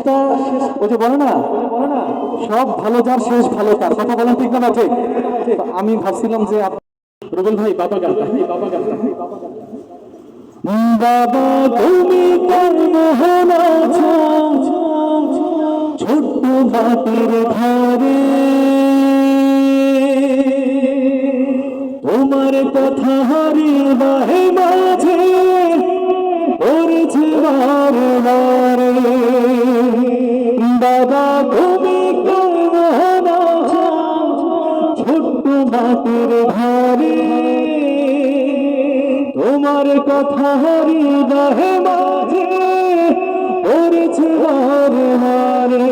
শেষটা ওই যে বলে না, সব ভালো যার শেষ ভালো তার, কথা বলেন ঠিক না ঠিক? আমি ভাবছিলাম যে রুবেল ভাই, বাবা গানটা বাবা, তুমি ছোট্ট ভাতের ঘরে। তোমার কথা হারি বাহে মাঝে ভাতের ঘরে তোমার কথা হৃদয়ে মাঝে পড়েছে বারে বারে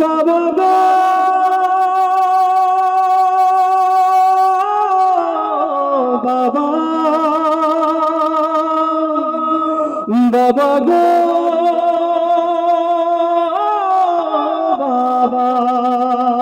বাবা বাবা। বাবা গো। বাবা।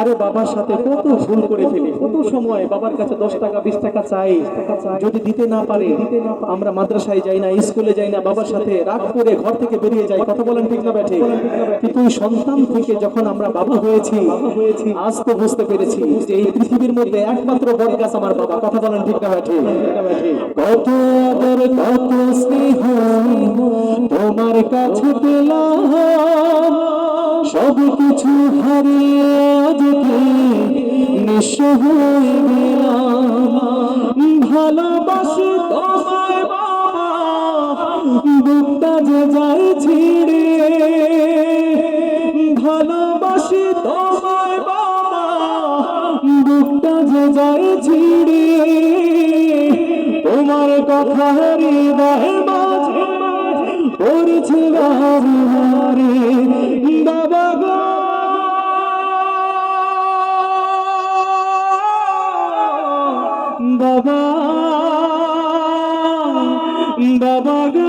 আরে বাবার সাথে কত ভুল করে ফেলি কত সময় বাবার কাছে দশ টাকা বিশ টাকা চাই। যদি দিতে না পারে আমরা মাদ্রাসায় যাই না স্কুলে যাই না বাবার সাথে রাগ করে ঘর থেকে বেরিয়ে যাই। কথা বলেন ঠিক না ব্যাঠে? কিন্তু সন্তান থেকে যখন আমরা বাবা হয়েছি হয়েছি আজ তো বুঝতে পেরেছি যে এই পৃথিবীর মধ্যে একমাত্র বড় গাছ আমার বাবা। কথা বলেন ঠিক না ব্যাঠে? কত আদর কত স্নেহ তোমার কাছে পেলাম। সব কিছু হারিয়ে আজকে নিঃস্ব হয়ে গেলাম। ভালোবাসি তোমায় বাবা বুকটা যে যায় ছিড়ে। ভালোবাসি তোমায় বাবা বুকটা যে যায় ছিড়ে। তোমার কথা হৃদয় মাঝে পড়েছে বারে বাবা বাবা গো।